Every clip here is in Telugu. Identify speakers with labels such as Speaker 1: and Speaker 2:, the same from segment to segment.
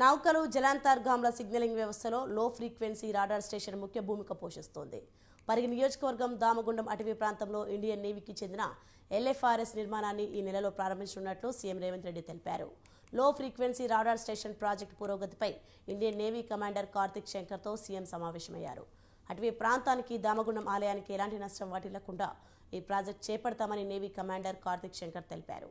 Speaker 1: నౌకలు జలాంతర్గామ్ల సిగ్నలింగ్ వ్యవస్థలో లో ఫ్రీక్వెన్సీ రాడార్ స్టేషన్ ముఖ్య భూమిక పోషిస్తోంది. పరిగి నియోజకవర్గం దామగుండం అటవీ ప్రాంతంలో ఇండియన్ నేవీకి చెందిన ఎల్ఎఫ్ఆర్ఎస్ నిర్మాణాన్ని ఈ నెలలో ప్రారంభించనున్నట్లు సీఎం రేవంత్ రెడ్డి తెలిపారు. Low frequency radar station project పురోగతిపై ఇండియన్ నేవీ కమాండర్ కార్తిక్ శంకర్తో సీఎం సమావేశమయ్యారు. అటవీ ప్రాంతానికి దామగుండం ఆలయానికి ఎలాంటి నష్టం వాటిల్లకుండా ఈ ప్రాజెక్ట్ చేపడతామని నేవీ కమాండర్ కార్తిక్ శంకర్ తెలిపారు.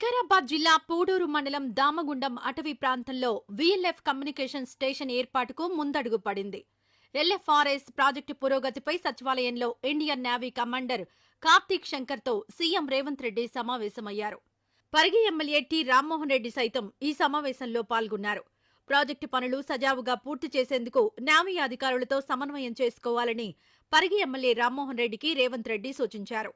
Speaker 2: వికారాబాద్ జిల్లా పూడూరు మండలం దామగుండం అటవీ ప్రాంతంలో వీఎల్ఎఫ్ కమ్యూనికేషన్ స్టేషన్ ఏర్పాటుకు ముందడుగు పడింది. ఎల్ఎఫ్ఆర్ఎస్ ప్రాజెక్టు పురోగతిపై సచివాలయంలో ఇండియన్ నేవీ కమాండర్ కార్తీక్ శంకర్తో సీఎం రేవంత్ రెడ్డి సమావేశమయ్యారు. పరిగి ఎమ్మెల్యే టి రామ్మోహన్ రెడ్డి సైతం ఈ సమావేశంలో పాల్గొన్నారు. ప్రాజెక్టు పనులు సజావుగా పూర్తి చేసేందుకు నేవీ అధికారులతో సమన్వయం చేసుకోవాలని పరిగి ఎమ్మెల్యే రామ్మోహన్ రెడ్డికి రేవంత్ రెడ్డి సూచించారు.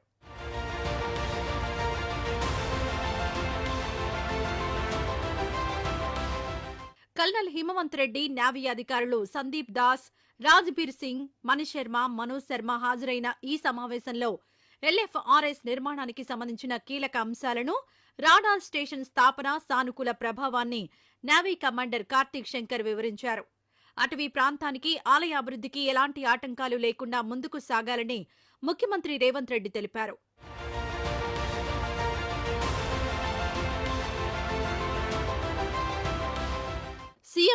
Speaker 2: కల్నల్ హిమవంత్ రెడ్డి నావీ అధికారులు సందీప్ దాస్ రాజ్బీర్ సింగ్ మణిశర్మ శర్మ మనోజ్ శర్మ హాజరైన ఈ సమావేశంలో ఎల్ఎఫ్ఆర్ఎస్ నిర్మాణానికి సంబంధించిన కీలక అంశాలను రాడార్ స్టేషన్ స్థాపన సానుకూల ప్రభావాన్ని నావీ కమాండర్ కార్తీక్ శంకర్ వివరించారు. అటవీ ప్రాంతానికి ఆలయ అభివృద్ధికి ఎలాంటి ఆటంకాలు లేకుండా ముందుకు సాగాలని ముఖ్యమంత్రి రేవంత్ రెడ్డి తెలిపారు.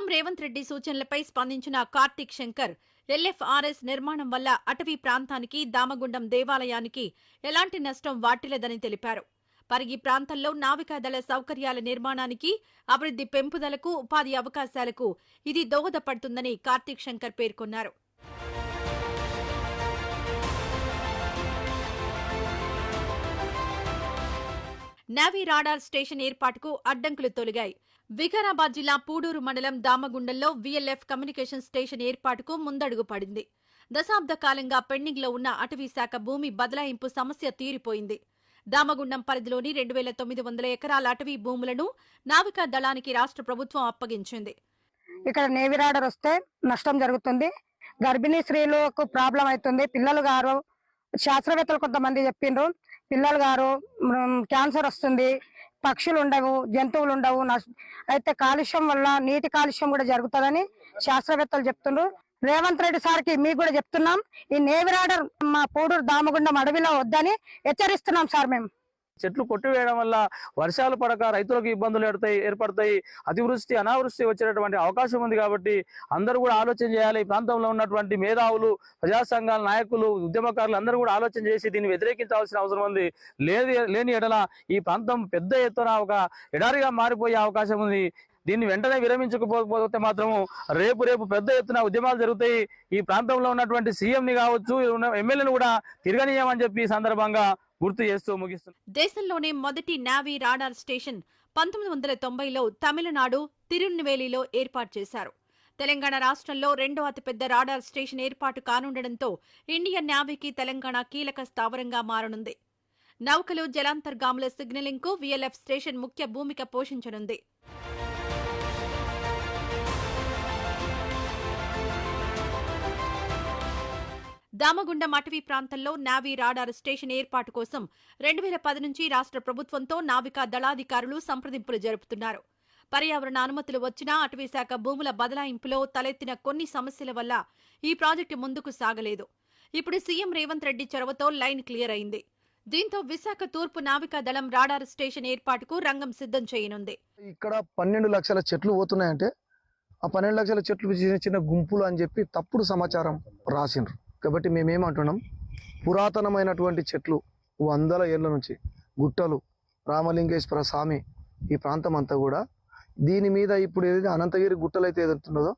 Speaker 2: సీఎం రేవంత్ రెడ్డి సూచనలపై స్పందించిన కార్తీక్ శంకర్ ఎల్ఎఫ్ఆర్ఎస్ నిర్మాణం వల్ల అటవీ ప్రాంతానికి దామగుండం దేవాలయానికి ఎలాంటి నష్టం వాటిల్లదని తెలిపారు. పరిగి ప్రాంతంలో నావికాదళ సౌకర్యాల నిర్మాణానికి అభివృద్ధి పెంపుదలకు ఉపాధి అవకాశాలకు ఇది దోహదపడుతుందని కార్తీక్ శంకర్ పేర్కొన్నారు. నావీ రాడార్ స్టేషన్ ఏర్పాటుకు అడ్డంకులు తొలగాయి. వికారాబాద్ జిల్లా పూడూరు మండలం దామగుండంలో విఎల్ఎఫ్ కమ్యూనికేషన్ స్టేషన్ ఏర్పాటుకు ముందడుగు పడింది. దశాబ్ద కాలంగా పెండింగ్లో ఉన్న అటవీ శాఖ భూమి బదలాయింపు సమస్య తీరిపోయింది. దామగుండం పరిధిలోని రెండు వేల తొమ్మిది వందల ఎకరాల అటవీ భూములను నావికా దళానికి రాష్ట్ర ప్రభుత్వం అప్పగించింది.
Speaker 3: ఇక్కడ నేవీ రాడర్ వస్తే నష్టం జరుగుతుంది. గర్భిణీ స్త్రీలకు ప్రాబ్లం అవుతుంది. పిల్లలు గారు శాస్త్రవేత్తలు కొంతమంది చెప్పిండ్రు పిల్లలు గారు క్యాన్సర్ వస్తుంది. పక్షులు ఉండవు జంతువులు ఉండవు నష్- అయితే కాలుష్యం వల్ల నీటి కాలుష్యం కూడా జరుగుతుందని శాస్త్రవేత్తలు చెప్తుండ్రు. రేవంత్ రెడ్డి సార్కి మీకు కూడా చెప్తున్నాం. ఈ నేవిరాడర్ మా పూడూరు దామగుండం అడవిలో వద్దని హెచ్చరిస్తున్నాం సార్ మేము.
Speaker 4: చెట్లు కొట్టివేయడం వల్ల వర్షాలు పడక రైతులకు ఇబ్బందులు ఏర్పడతాయి ఏర్పడతాయి. అతివృష్టి అనావృష్టి వచ్చేటటువంటి అవకాశం ఉంది కాబట్టి అందరూ కూడా ఆలోచన చేయాలి. ఈ ప్రాంతంలో ఉన్నటువంటి మేధావులు ప్రజా సంఘాల నాయకులు ఉద్యమకారులు అందరూ కూడా ఆలోచన చేసి దీన్ని వ్యతిరేకించాల్సిన అవసరం ఉంది. లేదు లేని ఎడల ఈ ప్రాంతం పెద్ద ఎత్తున ఒక ఎడారిగా మారిపోయే అవకాశం ఉంది. దీన్ని వెంటనే విరమించకపోతే మాత్రము రేపు రేపు పెద్ద ఎత్తున ఉద్యమాలు జరుగుతాయి. ఈ ప్రాంతంలో ఉన్నటువంటి సీఎంని కావచ్చు ఎమ్మెల్యేని కూడా తిరగనీయమని చెప్పి ఈ సందర్భంగా గుర్తు చేస్తూ ముగిస్తున్నాం.
Speaker 2: దేశంలోనే మొదటి నావీ రాడార్ స్టేషన్ పంతొమ్మిది వందల తొంభైలో తమిళనాడు తిరునెల్వేలిలో ఏర్పాటు చేశారు. తెలంగాణ రాష్ట్రంలో రెండో అతిపెద్ద రాడార్ స్టేషన్ ఏర్పాటు కానుండడంతో ఇండియన్ నావీకి తెలంగాణ కీలక స్థావరంగా మారనుంది. నౌకలు జలాంతర్గాముల సిగ్నలింగ్కు విఎల్ఎఫ్ స్టేషన్ ముఖ్య భూమిక పోషించనుంది. దామగుండం అటవీ ప్రాంతంలో నావీ రాడార్ స్టేషన్ ఏర్పాటు కోసం రెండు వేల పది నుంచి రాష్ట్ర ప్రభుత్వంతో నావికా దళాధికారులు సంప్రదింపులు జరుపుతున్నారు. పర్యావరణ అనుమతులు వచ్చినా అటవీశాఖ భూముల బదలాయింపులో తలెత్తిన కొన్ని సమస్యల వల్ల ఈ ప్రాజెక్టు ముందుకు సాగలేదు. ఇప్పుడు సీఎం రేవంత్ రెడ్డి చొరవతో లైన్ క్లియర్ అయింది. దీంతో విశాఖ తూర్పు నావికా దళం రాడార్ స్టేషన్ ఏర్పాటుకు రంగం సిద్ధం చేయనుంది.
Speaker 5: ఇక్కడ పన్నెండు లక్షల చెట్లు పోతున్నాయంటే ఆ పన్నెండు లక్షల చెట్లు చిన్న చిన్న గుంపులు అని చెప్పి తప్పుడు సమాచారం రాసిండ్రు. కాబట్టి మేమేమంటున్నాం? పురాతనమైనటువంటి చెట్లు వందల ఏళ్ళ నుంచి గుట్టలు రామలింగేశ్వర స్వామి ఈ ప్రాంతం అంతా కూడా దీని మీద ఇప్పుడు ఏదైతే అనంతగిరి గుట్టలు అయితే ఏదైతున్నదో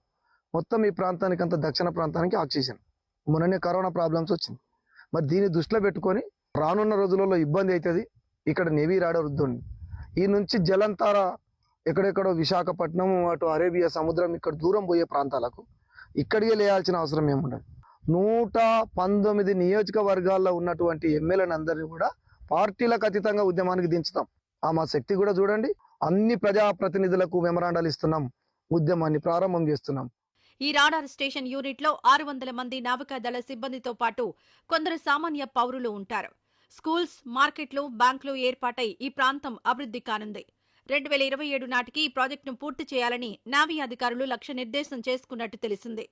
Speaker 5: మొత్తం ఈ ప్రాంతానికి అంత దక్షిణ ప్రాంతానికి ఆక్సిజన్. మొన్ననే కరోనా ప్రాబ్లమ్స్ వచ్చింది. మరి దీన్ని దృష్టిలో పెట్టుకొని రానున్న రోజులలో ఇబ్బంది అవుతుంది. ఇక్కడ నెవీ రాడర్ ఈ నుంచి జలంతార ఎక్కడెక్కడో విశాఖపట్నం అటు అరేబియా సముద్రం ఇక్కడ దూరం పోయే ప్రాంతాలకు ఇక్కడికే లేయాల్సిన అవసరం ఏముండదు. నూట పంతొమ్మిది నియోజకవర్గాల్లో ఉన్నటువంటి ఎమ్మెల్యేని అందరినీ కూడా పార్టీలకు అతీతంగా ఉద్యమానికి దించుతాం. ఆ మా శక్తి కూడా చూడండి అన్ని ప్రజాప్రతినిధులకు మెమరాండాలు ఇస్తున్నాం ఉద్యమాన్ని ప్రారంభం చేస్తున్నాం.
Speaker 2: ఈ రాడార్ స్టేషన్ యూనిట్లో ఆరు వందల మంది నావికాదళ సిబ్బందితో పాటు కొందరు సామాన్య పౌరులు ఉంటారు. స్కూల్స్ మార్కెట్లు బ్యాంకులు ఏర్పాటై ఈ ప్రాంతం అభివృద్ధి కానుంది. రెండు వేల ఇరవై ఏడు నాటికి ఈ ప్రాజెక్టును పూర్తి చేయాలని నావీ అధికారులు లక్ష్య నిర్దేశం చేసుకున్నట్టు తెలిసింది.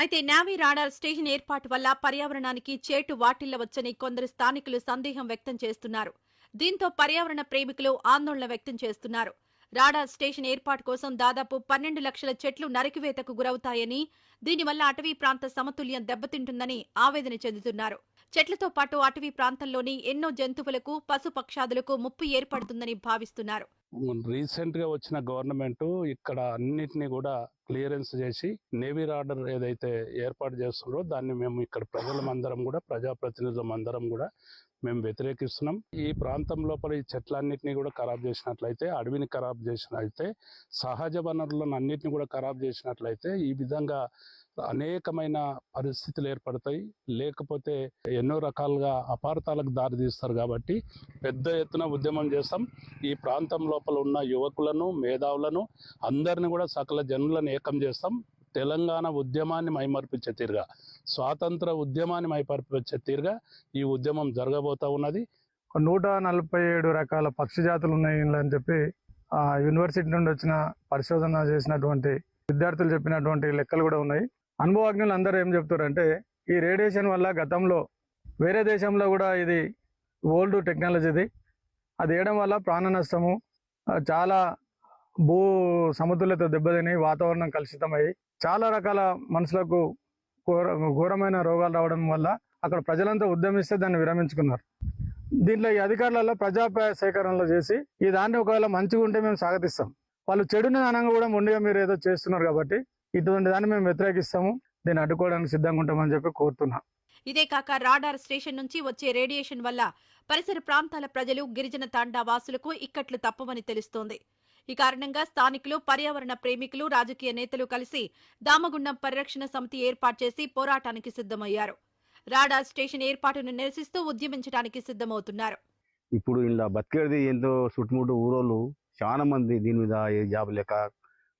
Speaker 2: అయితే నావీ రాడార్ స్టేషన్ ఏర్పాటు వల్ల పర్యావరణానికి చేటు వాటిల్లవచ్చని కొందరు స్థానికులు సందేహం వ్యక్తం చేస్తున్నారు. దీంతో పర్యావరణ ప్రేమికులు ఆందోళన వ్యక్తం చేస్తున్నారు. రాడార్ స్టేషన్ ఏర్పాటు కోసం దాదాపు పన్నెండు లక్షల చెట్లు నరికివేతకు గురవుతాయని దీనివల్ల అటవీ ప్రాంత సమతుల్యం దెబ్బతింటుందని ఆవేదన చెందుతున్నారు. చెట్లతో పాటు అటవీ ప్రాంతంలోని ఎన్నో జంతువులకు పశుపక్షాదులకు ముప్పు ఏర్పడుతుందని భావిస్తున్నారు.
Speaker 6: రీసెంట్గా వచ్చిన గవర్నమెంట్ ఇక్కడ అన్నిటినీ కూడా క్లియరెన్స్ చేసి నేవీ రాడర్ ఏదైతే ఏర్పాటు చేస్తున్నారో దాన్ని మేము ఇక్కడ ప్రజలమందరం కూడా ప్రజాప్రతినిధులం అందరం కూడా మేము వ్యతిరేకిస్తున్నాం. ఈ ప్రాంతం లోపల ఈ చెట్లన్నింటినీ కూడా ఖరాబ్ చేసినట్లయితే అడవిని ఖరాబ్ చేసినట్లయితే సహజ వనరులను అన్నింటినీ కూడా ఖరాబ్ చేసినట్లయితే ఈ విధంగా అనేకమైన పరిస్థితులు ఏర్పడతాయి. లేకపోతే ఎన్నో రకాలుగా అపార్థాలకు దారితీస్తారు కాబట్టి పెద్ద ఎత్తున ఉద్యమం చేస్తాం. ఈ ప్రాంతం లోపల ఉన్న యువకులను మేధావులను అందరిని కూడా సకల జనులను ఏకం చేస్తాం. తెలంగాణ ఉద్యమాన్ని మైమర్పించే తీరుగా స్వాతంత్ర ఉద్యమాన్ని మైమర్పించే తీరుగా ఈ ఉద్యమం జరగబోతా ఉన్నది.
Speaker 7: నూట నలభై ఏడు రకాల పక్షి జాతులు ఉన్నాయి అని చెప్పి యూనివర్సిటీ నుండి వచ్చిన పరిశోధన చేసినటువంటి విద్యార్థులు చెప్పినటువంటి లెక్కలు కూడా ఉన్నాయి. అనుభవజ్ఞులు అందరూ ఏం చెప్తారంటే ఈ రేడియేషన్ వల్ల గతంలో వేరే దేశంలో కూడా ఇది ఓల్డ్ టెక్నాలజీది. అది వేయడం వల్ల ప్రాణ నష్టము చాలా భూ సమతుల్యత దెబ్బతిని వాతావరణం కలుషితమై చాలా రకాల మనుషులకు ఘోర ఘోరమైన రోగాలు రావడం వల్ల అక్కడ ప్రజలంతా ఉద్యమిస్తే దాన్ని విరమించుకున్నారు. దీంట్లో ఈ అధికారులలో ప్రజాపాయ సేకరణలో చేసి ఈ దాన్ని ఒకవేళ మంచిగా ఉంటే మేము స్వాగతిస్తాం. వాళ్ళు చెడుని అనంగా కూడా మొండిగా మీరు ఏదో చేస్తున్నారు కాబట్టి ఇటువంటి దాన్ని మేము వ్యతిరేకిస్తాము. దీన్ని అడ్డుకోవడానికి సిద్ధంగా ఉంటామని చెప్పి కోరుతున్నాం.
Speaker 2: ఇదే కాక రాడార్ స్టేషన్ నుంచి వచ్చే రేడియేషన్ వల్ల పరిసర ప్రాంతాల ప్రజలు గిరిజన తాండా వాసులకు ఇక్కట్లు తప్పవని తెలుస్తోంది. ఈ కారణంగా స్థానికులు పర్యావరణ ప్రేమికులు రాజకీయ నేతలు కలిసి దామగుండం పరిరక్షణ సమితి ఏర్పాటు చేసి పోరాటానికి సిద్ధమయ్యారు. రాడార్ స్టేషన్ ఏర్పాటును నిరసిస్తూ ఉద్యమించడానికి సిద్ధమవుతున్నారు.
Speaker 8: ఇప్పుడు ఇలా బతికేది ఎంతో చుట్టుముట్టు ఊరోళ్ళు చాలా మంది దీని మీద ఏ జాబ్ లేక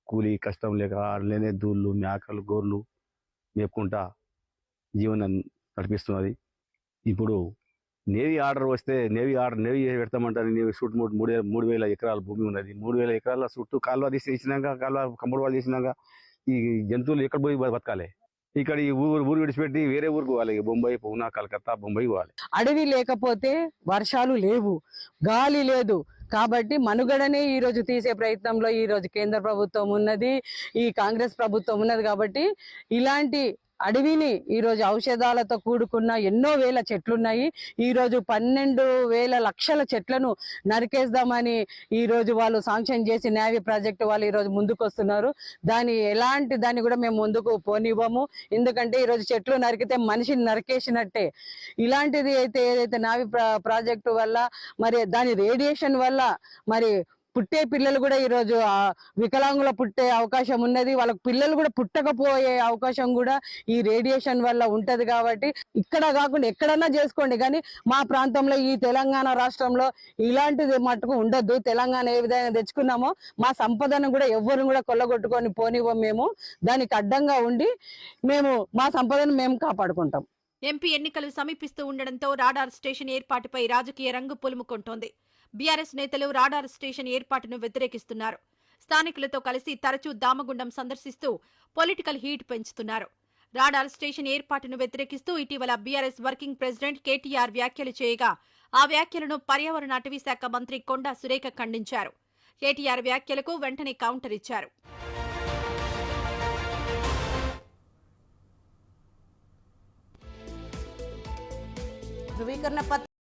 Speaker 8: కూలీ కష్టం లేక లేనే దూళ్ళు మేకలు గోర్లు మేపుకుంటా జీవనం నడిపిస్తున్నది. ఇప్పుడు నేవీ ఆర్డర్ వస్తే నేవీ ఆర్డర్ నేవీ పెడతామంటారు. నేవీ చుట్టుముట్టు మూడు మూడు మూడు వేల ఎకరాల భూమి ఉన్నది. మూడు వేల ఎకరాల చుట్టూ కాలువ తీసి ఇచ్చినాక కాలువ కంపౌండ్ వాళ్ళు చేసినాక ఈ జంతువులు ఎక్కడ పోయి బతకాలి? ఇక్కడ ఈ ఊరు ఊరు విడిచిపెట్టి వేరే ఊరికి పోవాలి. బొంబాయి పూనా కలకత్తా బొంబాయి పోవాలి.
Speaker 3: అడవి లేకపోతే వర్షాలు లేవు. గాలి లేదు. కాబట్టి మనుగడనే ఈ రోజు తీసే ప్రయత్నంలో ఈ రోజు కేంద్ర ప్రభుత్వం ఉన్నది. ఈ కాంగ్రెస్ ప్రభుత్వం ఉన్నది కాబట్టి ఇలాంటి అడవిని ఈరోజు ఔషధాలతో కూడుకున్న ఎన్నో వేల చెట్లున్నాయి. ఈరోజు పన్నెండు వేల లక్షల చెట్లను నరికేద్దామని ఈరోజు వాళ్ళు శాంక్షన్ చేసి నేవీ ప్రాజెక్టు వాళ్ళు ఈరోజు ముందుకొస్తున్నారు. ముందుకు వస్తున్నారు దాని ఎలాంటి దాన్ని కూడా మేము ముందుకు పోనివ్వము. ఎందుకంటే ఈరోజు చెట్లు నరికితే మనిషిని నరికేసినట్టే. ఇలాంటిది అయితే ఏదైతే నావి ప్రాజెక్టు వల్ల మరి దాని రేడియేషన్ వల్ల మరి పుట్టే పిల్లలు కూడా ఈరోజు వికలాంగుల పుట్టే అవకాశం ఉన్నది. వాళ్ళకి పిల్లలు కూడా పుట్టకపోయే అవకాశం కూడా ఈ రేడియేషన్ వల్ల ఉంటది కాబట్టి ఇక్కడ కాకుండా ఎక్కడన్నా చేసుకోండి. కానీ మా ప్రాంతంలో ఈ తెలంగాణ రాష్ట్రంలో ఇలాంటిది మటుకు ఉండొద్దు. తెలంగాణ ఏ విధంగా తెచ్చుకున్నామో మా సంపదను కూడా ఎవ్వరు కూడా కొల్లగొట్టుకొని పోనివ్వం మేము. దానికి అడ్డంగా ఉండి మేము మా సంపదను మేము కాపాడుకుంటాం.
Speaker 2: ఎంపీ ఎన్నికలు సమీపిస్తూ ఉండడంతో రాడార్ స్టేషన్ ఏర్పాటుపై రాజకీయ రంగు పులుముకుంటోంది. బీఆర్ఎస్ నేతలు రాడార్ స్టేషన్ ఏర్పాటును వ్యతిరేకిస్తున్నారు. స్థానికులతో కలిసి తరచూ దామగుండం సందర్శిస్తూ పొలిటికల్ హీట్ పెంచుతున్నారు. రాడార్ స్టేషన్ ఏర్పాటును వ్యతిరేకిస్తూ ఇటీవల బీఆర్ఎస్ వర్కింగ్ ప్రెసిడెంట్ కేటీఆర్ వ్యాఖ్యలు చేయగా ఆ వ్యాఖ్యలను పర్యావరణ అటవీ శాఖ మంత్రి కొండా సురేఖ ఖండించారు. కేటీఆర్ వ్యాఖ్యలకు వెంటనే కౌంటర్ ఇచ్చారు.
Speaker 1: ధృవీకరణ